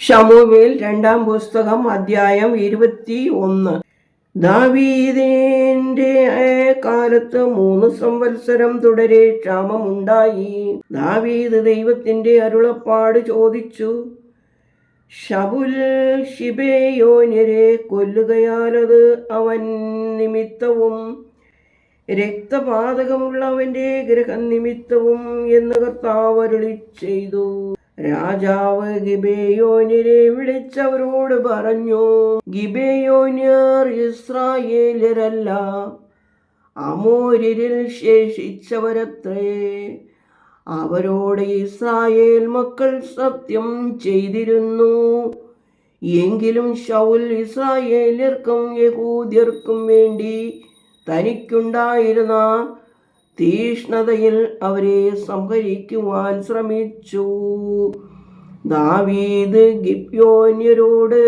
ഷമുവേൽ രണ്ടാം പുസ്തകം അധ്യായം ഇരുപത്തി ഒന്ന് ദാവീദിന്റെ കാലത്ത് മൂന്ന് സംവത്സരം തുടരെ ക്ഷാമമുണ്ടായി. ദാവീദ് ദൈവത്തിന്റെ അരുളപ്പാട് ചോദിച്ചു ഷബുൽ ഷിബേയോന്യരെ കൊല്ലുകയാലത് അവൻ നിമിത്തവും രക്തപാതകമുള്ളവന്റെ ഗ്രഹം നിമിത്തവും എന്ന് കർത്താവരുളി ചെയ്തു രാജാവ് ഗിബേയോനിരെ വിളിച്ചവരോട് പറഞ്ഞു ഗിബേയോന്യർ ഇസ്രായേലരല്ല അമോരിൽ ശേഷിച്ചവരത്രേ. അവരോട് ഇസ്രായേൽ മക്കൾ സത്യം ചെയ്തിരുന്നു. എങ്കിലും ഷൗൽ ഇസ്രായേലർക്കും യഹൂദ്യർക്കും വേണ്ടി തനിക്കുണ്ടായിരുന്ന തീഷ്ണതയിൽ അവരെ സംഹരിക്കുവാൻ ശ്രമിച്ചു. ദാവീദ് ഗിപ്യോന്യരോട്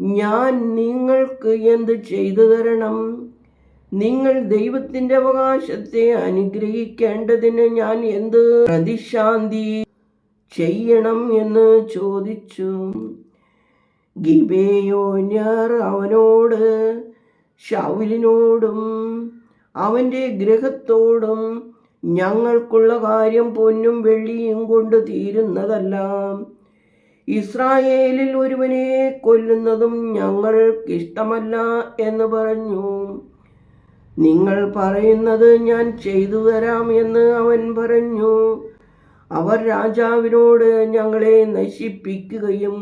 ഞാൻ നിങ്ങൾക്ക് എന്ത് ചെയ്തു തരണം? നിങ്ങൾ ദൈവത്തിന്റെ അവകാശത്തെ അനുഗ്രഹിക്കേണ്ടതിന് ഞാൻ എന്ത് പ്രതിശാന്തി ചെയ്യണം എന്ന് ചോദിച്ചു. ഗിബേയോന്യർ അവനോട് ഷൗലിനോടും അവന്റെ ഗ്രഹത്തോടും ഞങ്ങൾക്കുള്ള കാര്യം പൊന്നും വെള്ളിയും കൊണ്ട് തീരുന്നതല്ല. ഇസ്രായേലിൽ ഒരുവനെ കൊല്ലുന്നതും ഞങ്ങൾക്കിഷ്ടമല്ല എന്ന് പറഞ്ഞു. നിങ്ങൾ പറയുന്നത് ഞാൻ ചെയ്തു തരാം എന്ന് അവൻ പറഞ്ഞു. അവർ രാജാവിനോട് ഞങ്ങളെ നശിപ്പിക്കുകയും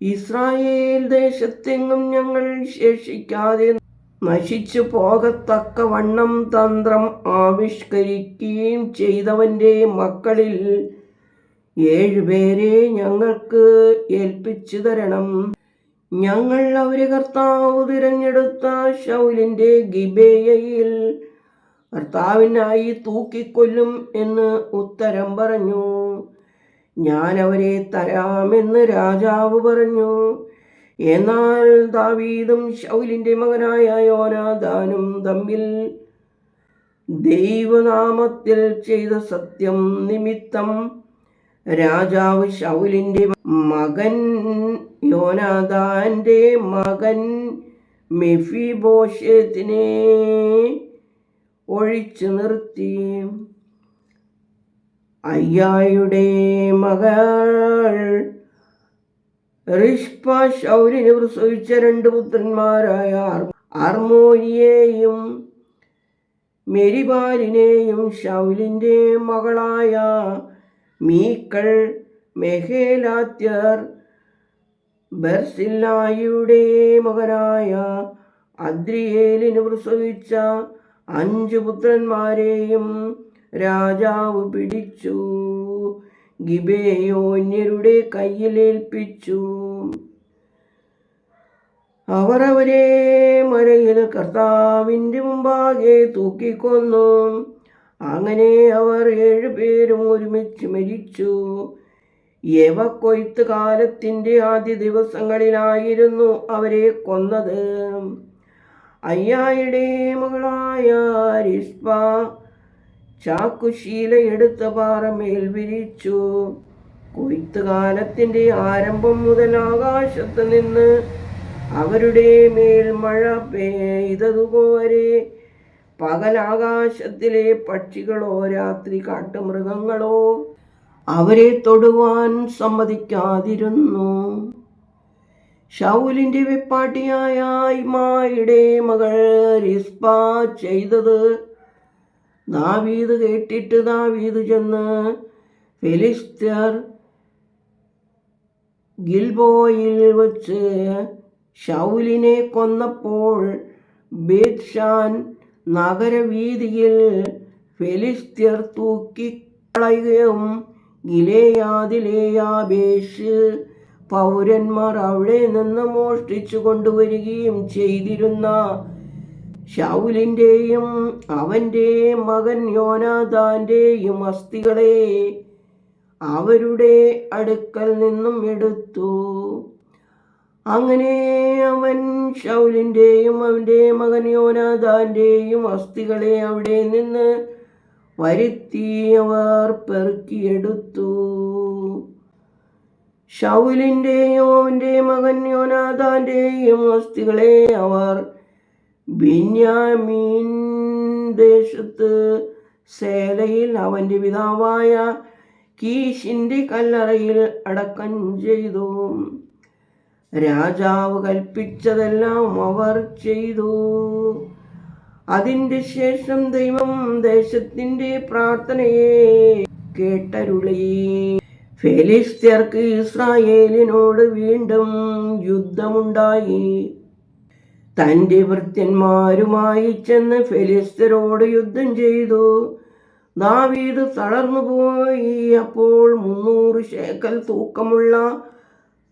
ഇസ്രായേൽ ദേശത്തെങ്ങും ഞങ്ങൾ ശേഷിക്കാതെ നശിച്ചു പോകത്തക്കവണ്ണം തന്ത്രം ആവിഷ്കരിക്കുകയും ചെയ്തവന്റെ മക്കളിൽ ഏഴുപേരെ ഞങ്ങൾക്ക് ഏൽപ്പിച്ചു തരണം. ഞങ്ങൾ അവരെ കർത്താവ് തിരഞ്ഞെടുത്ത ഷൗലിന്റെ ഗിബേയയിൽ കർത്താവിനായി തൂക്കിക്കൊല്ലും എന്ന് ഉത്തരം പറഞ്ഞു. ഞാൻ അവരെ തരാമെന്ന് രാജാവ് പറഞ്ഞു. എന്നാൽ ദാവീദും ഷൗലിന്റെ മകനായ യോനാദാനും തമ്മിൽ ദൈവനാമത്തിൽ ചെയ്ത സത്യം നിമിത്തം രാജാവ് ഷൗലിന്റെ മകൻ യോനാദാന്റെ മകൻ മെഫിബോഷത്തിനെ ഒഴിച്ചു നിർത്തി. അയ്യായുടെ മകൾ റിഷ്പ ഷൗലിന് പ്രസവിച്ച രണ്ട് പുത്രന്മാരായ അർമോനിയെയും മെരിബാലിനെയും ഷൗലിന്റെ മകളായ മീക്കൾ മെഹേലാത്യർ ബർസില്ലായുടെ മകനായ അദ്രിയേലിന് പ്രസവിച്ച അഞ്ച് പുത്രന്മാരെയും രാജാവ് പിടിച്ചു. ഗിബേയോന്യരുടെ കയ്യിലേൽപ്പിച്ചു. അവർ അവരെ മരയിൽ കർത്താവിന്റെ മുമ്പാകെ തൂക്കിക്കൊന്നു. അങ്ങനെ അവർ ഏഴുപേരും ഒരുമിച്ച് മരിച്ചു. യവ കൊയ്ത്ത് കാലത്തിന്റെ ആദ്യ ദിവസങ്ങളിലായിരുന്നു അവരെ കൊന്നത്. അയ്യായുടെ മകളായ റിസ്പ ചാക്കുശീല എടുത്ത പാറമേൽ വിരിച്ചു. കൊയ്ത്തുകാലത്തിന്റെ ആരംഭം മുതൽ ആകാശത്ത് നിന്ന് അവരുടെ മേൽ മഴ പെയ്തതുപോലെ പകലാകാശത്തിലെ പക്ഷികളോ രാത്രി കാട്ടുമൃഗങ്ങളോ അവരെ തൊടുവാൻ സമ്മതിക്കാതിരുന്നു. ഷൗലിന്റെ വെപ്പാട്ടിയായ ഇമായുടെ മകൾ റിസ്പ ചെയ്തത് ദാവീദ് കേട്ടിട്ട് ദാവീദ് ചെന്ന് ഫിലിസ്തീർ ഗിൽബോയിൽ വച്ച് ഷൗലിനെ കൊന്നപ്പോൾ ബേത്ഷാൻ നഗരവീതിയിൽ ഫെലിസ്ത്യർ തൂക്കിക്കളയുകയും ഗിലേയാദിലെ യാബേഷ് പൗരന്മാർ അവിടെ നിന്ന് മോഷ്ടിച്ചു കൊണ്ടുവരികയും ചെയ്തിരുന്ന ഷൗലിന്റെയും അവന്റെ മകൻ യോനാഥാന്റെയും അസ്ഥികളെ അവരുടെ അടുക്കൽ നിന്നും എടുത്തു. അങ്ങനെ അവൻ ഷൗലിന്റെയും അവന്റെ മകൻ യോനാഥാന്റെയും അസ്ഥികളെ അവിടെ നിന്ന് വരുത്തി അവർ പെറുക്കിയെടുത്തു ഷൗലിന്റെയും അവന്റെ മകൻ യോനാഥാന്റെയും അസ്ഥികളെ അവർ ബിന്യാമീൻ ദേശത്ത് സേലയിൽ അവന്റെ പിതാവായ കീശിന്റെ കല്ലറയിൽ അടക്കം ചെയ്തു. രാജാവ് കൽപ്പിച്ചതെല്ലാം അവർ ചെയ്തു. അതിന്റെ ശേഷം ദൈവം ദേശത്തിന്റെ പ്രാർത്ഥനയെ കേട്ടരുളി. ഫെലിസ്ത്യർക്ക് ഇസ്രായേലിനോട് വീണ്ടും യുദ്ധമുണ്ടായി. തന്റെ ഭൃത്യന്മാരുമായി ചെന്ന് ഫെലിസ്തരോട് യുദ്ധം ചെയ്തു. ദാവീദ് തളർന്നുപോയി അപ്പോൾ മുന്നൂറ് ശേക്കൽ തൂക്കമുള്ള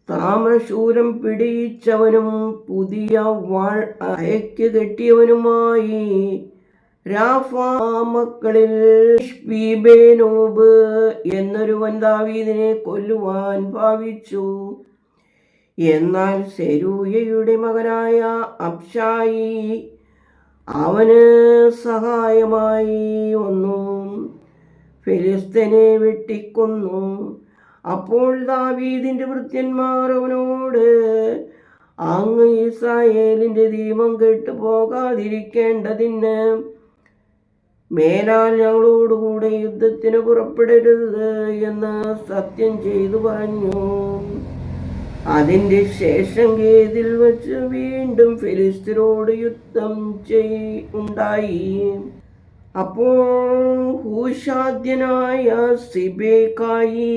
താമരശൂരം പിടിച്ചവനും പുതിയ വാൾ അയക്ക് കെട്ടിയവനുമായി രാഫാമക്കളിൽ എന്നൊരുവൻ ദാവീദിനെ കൊല്ലുവാൻ ഭാവിച്ചു. എന്നാൽ സെരൂയയുടെ മകനായ അബ്ഷായി അവന് സഹായമായി വന്നു. ഫിലിസ്തനെ വെട്ടിക്കൊന്നു. അപ്പോൾ ദാവീദിന്റെ വൃത്യന്മാർ അവനോട് അങ്ങ് ഇസ്രായേലിന്റെ ദീപം കെട്ടു പോകാതിരിക്കേണ്ടതിന് മേലാൽ ഞങ്ങളോടുകൂടെ യുദ്ധത്തിന് പുറപ്പെടരുത് എന്ന് സത്യം ചെയ്തു പറഞ്ഞു. അതിന്റെ ശേഷം ഗേതിൽ വച്ച് വീണ്ടും ഫിലിസ്തീനോട് യുദ്ധം ചെയ് ഉണ്ടായി. അപ്പോൾ ഹൂഷാദ്യനായ സിബേക്കായി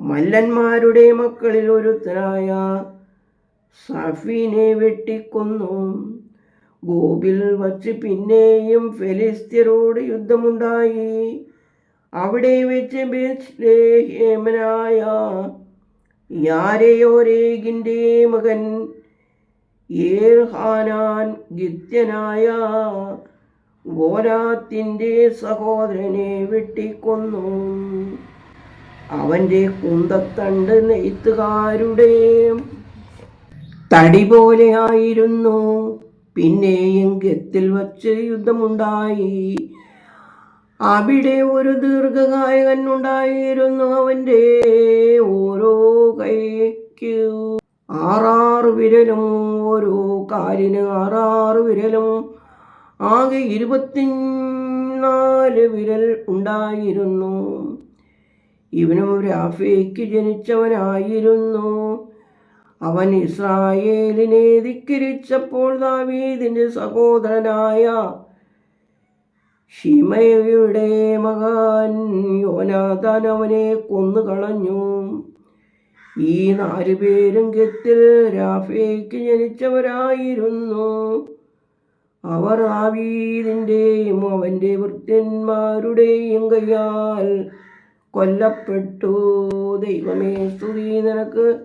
മല്ലന്മാരുടെ മക്കളിൽ ഒരുത്തനായ സഫീനെ വെട്ടിക്കൊന്നു. ഗോപിൽ വച്ച് പിന്നെയും ഫെലിസ്തീനോട് യുദ്ധമുണ്ടായി. അവിടെ വെച്ച് ബേത്ലേഹേമനായ യാരയോരേഗിന്റെ മകൻ? ഏഹാനാൻ ഗിത്യനായ ഗോരാത്തിന്റെ സഹോദരനെ വെട്ടിക്കൊന്നു. അവന്റെ കുന്തത്തണ്ട് നെയ്ത്തുകാരുടെ തടി പോലെയായിരുന്നു പിന്നെയും ഗത്തിൽ വച്ച് യുദ്ധമുണ്ടായി. അവിടെ ഒരു ദീർഘകായകൻ ഉണ്ടായിരുന്നു അവന്റെ ഓരോ കൈക്ക്. ആറാറ് വിരലും ഓരോ കാലിന് ആറാറ് വിരലും. ആകെ ഇരുപത്തിനാല് വിരൽ ഉണ്ടായിരുന്നു. ഇവനും രാഫേക്ക് ജനിച്ചവനായിരുന്നു. അവൻ ഇസ്രായേലിനെ ധിക്കരിച്ചപ്പോൾ ദാവീദിന്റെ സഹോദരനായ ഷിമയുടെ മകൻ യോനാഥാൻ അവനെ കൊന്നുകളഞ്ഞു. ഈ നാലു പേരും ഗത്തിൽ രാഫേക്ക് ജനിച്ചവരായിരുന്നു. അവർ ആവീതിന്റെയും അവന്റെ വൃത്യന്മാരുടെയും കയ്യാൽ കൊല്ലപ്പെട്ടു. ദൈവമേ സ്തുതി നിനക്ക്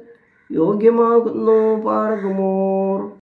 യോഗ്യമാകുന്നു പാർക്കുമോർ